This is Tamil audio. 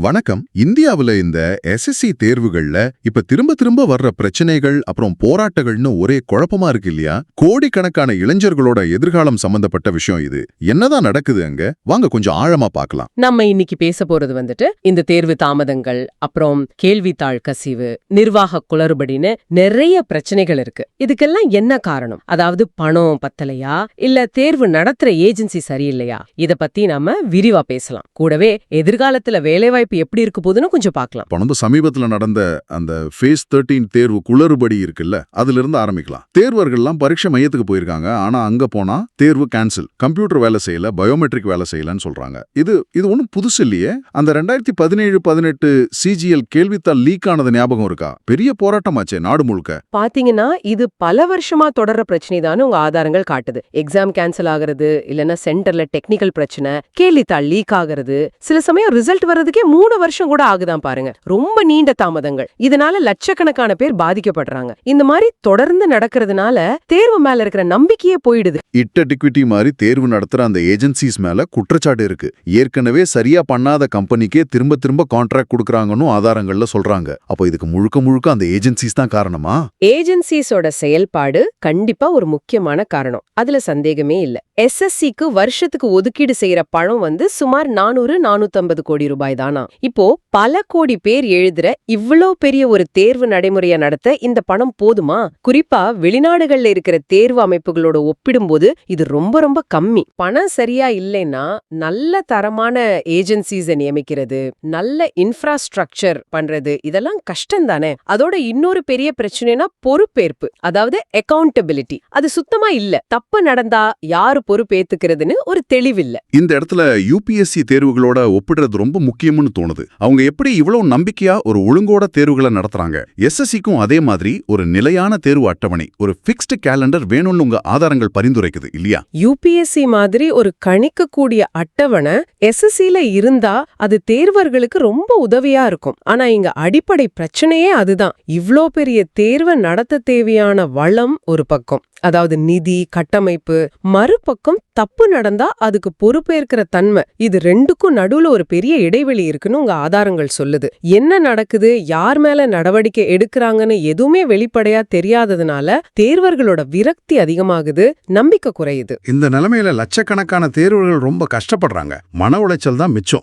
வணக்கம். இந்தியாவுல இந்த எஸ்எஸ்சி தேர்வுகள்ல இப்ப திரும்ப திரும்ப வர்ற பிரச்சனைகள் அப்புறம் போராட்டங்கள்னு ஒரே குழப்பமா இருக்கு இல்லையா? கோடிக்கணக்கான இளைஞர்களோட எதிர்காலம் சம்பந்தப்பட்ட விஷயம் இது. என்னதான் நடக்குது அங்க? வாங்க கொஞ்சம் ஆழமா பார்க்கலாம். நம்ம இன்னைக்கு பேச போறது வந்துட்டு இந்த தேர்வு தாமதங்கள் அப்புறம் கேள்வித்தாள் கசிவு நிர்வாக குளறுபடின்னு நிறைய பிரச்சனைகள் இருக்கு. இதுக்கெல்லாம் என்ன காரணம்? அதாவது பணம் பத்தலையா? இல்ல தேர்வு நடத்துற ஏஜென்சி சரியில்லையா? இத பத்தி நாம விரிவா பேசலாம். கூடவே எதிர்காலத்துல வேலைவாய்ப்பு எப்படி இருக்க போதுன்னு கொஞ்சம் பார்க்கலாம். இப்ப சமீபத்துல நடந்த அந்த ஃபேஸ் தேர்ட்டீன் தேர்வு குளறுபடி இருக்குல்ல அதுல இருந்து ஆரம்பிக்கலாம். தேர்வர்கள்லாம் பரீட்சை மையத்துக்கு போயிருக்காங்க ஆனா அங்க போனா தேர்வு கேன்சல் கம்ப்யூட்டர் வேலை செய்யல பயோமெட்ரிக் வேலை செய்யலன்னு சொல்றாங்க. இது இது ஒன்றும் புதுசு இல்லையே. அந்த ரெண்டாயிரத்தி பதினேழு பதினெட்டு சிஜிஎல் கேள்வித்தாள் லீக் ஆனது ஞாபகம் இருக்கா? பெரிய போராட்டமாச்சே நாடு முழுக்க. பாத்தீங்கன்னா இது பல வருஷமா தொடர்ற பிரச்சனை தான் உங்க ஆதாரங்கள் காட்டுது. எக்ஸாம் கேன்சல் ஆகுறது இல்லனா சென்டர்ல டெக்னிக்கல் பிரச்சனை கேள்வித்தாள் லீக் ஆகுறது சில சமயம் ரிசல்ட் வர்றதுக்கே மூணு வருஷம் கூட ஆகுதான் பாருங்க. ரொம்ப நீண்ட தாமதங்கள். இதனால லட்சக்கணக்கான பேர் பாதிக்கப்படுறாங்க. இந்த மாதிரி தொடர்ந்து நடக்கிறதுனால தேர்வு மேல இருக்கிற நம்பிக்கையே போயிடுது. இட்டடிக்விட்டி மாதிரி தேர்வு நடத்துற அந்த ஏஜென்சிஸ் மேல குற்றச்சாட்டு இருக்கு. ஏற்கனவே சரியா பண்ணாத கம்பெனிக்கே திரும்ப திரும்ப கான்ட்ராக்ட் கொடுக்கறாங்கன்னு ஆதாரங்கள்ல சொல்றாங்க. அப்போ இதுக்கு முழுக்க முழுக்க அந்த ஏஜென்சிஸ் தான் காரணமா? ஏஜென்சிஸோட செயல்பாடு கண்டிப்பா ஒரு முக்கியமான காரணம். அதுல சந்தேகமே இல்ல. எஸ்எஸ்சிக்கு வருஷத்துக்கு ஒதுக்கீடு செய்யற பணம் வந்து சுமார் நானூறு நானூத்தம்பது கோடி ரூபாய் தானா? இப்போ பல கோடி பேர் எழுதுற இவ்ளோ பெரிய ஒரு தேர்வு நடைமுறைய நடத்த இந்த பணம் போதுமா? குறிப்பா வெளிநாடுகள்ல இருக்கிற தேர்வு அமைப்புகளோட ஒப்பிடும்போது இது ரொம்ப ரொம்ப கம்மி. பணம் சரியா இல்லைன்னா நல்ல தரமான ஏஜென்சிஸை நியமிக்கிறது நல்ல இன்ஃப்ராஸ்ட்ரக்சர் பண்றது இதெல்லாம் கஷ்டம் தானே அதோட இன்னொரு பெரிய பிரச்சனைனா பொறுப்பேற்பு அதாவது அக்கௌண்டபிலிட்டி அது சுத்தமா இல்ல. தப்பு நடந்தா யாரு பொறுப்பேத்துக்கிறதுன்னு ஒரு தெளிவில்ல இந்த இடத்துல யூபிஎஸ்சி தேர்வுகளோட ஒப்பிடுறது ரொம்ப முக்கியம்னு தோணுது. அவங்க எப்படி இவ்வளவு நம்பிக்கையா ஒரு ஒழுங்கோட தேர்வுகளை நடத்துறாங்க? எஸ்எஸ்சிக்கும் அதே மாதிரி ஒரு நிலையான தேர்வு அட்டவணை ஒரு பிக்ஸ்டு கேலண்டர் வேணும்னு உங்க ஆதாரங்கள் பரிந்துரைக்குது இல்லையா? யூபிஎஸ்சி மாதிரி ஒரு கணிக்கக்கூடிய அட்டவணை எஸ்எஸ்சில இருந்தா அது தேர்வர்களுக்கு ரொம்ப உதவியா இருக்கும். ஆனா இங்க அடிப்படை பிரச்சனையே அதுதான். இவ்ளோ பெரிய தேர்வை நடத்த தேவையான வளம் ஒரு பக்கம். அதாவது நிதி கட்டமைப்பு மறுபக்கம் தப்பு நடந்தா அதுக்கு பொறுப்பேற்கிற தன்மை. இது ரெண்டுக்கும் நடுவுல ஒரு பெரிய இடைவெளி இருக்குன்னு உங்க ஆதாரங்கள் சொல்லுது. என்ன நடக்குது யார் மேல நடவடிக்கை எடுக்கறாங்கன்னு எதுவுமே வெளிப்படையா தெரியாததுனால தேர்வர்களோட விரக்தி அதிகமாகுது நம்பிக்கை குறையுது. இந்த நிலைமையில லட்சக்கணக்கான தேர்வுகள் ரொம்ப கஷ்டப்படுறாங்க. மன உளைச்சல் தான் மிச்சம்.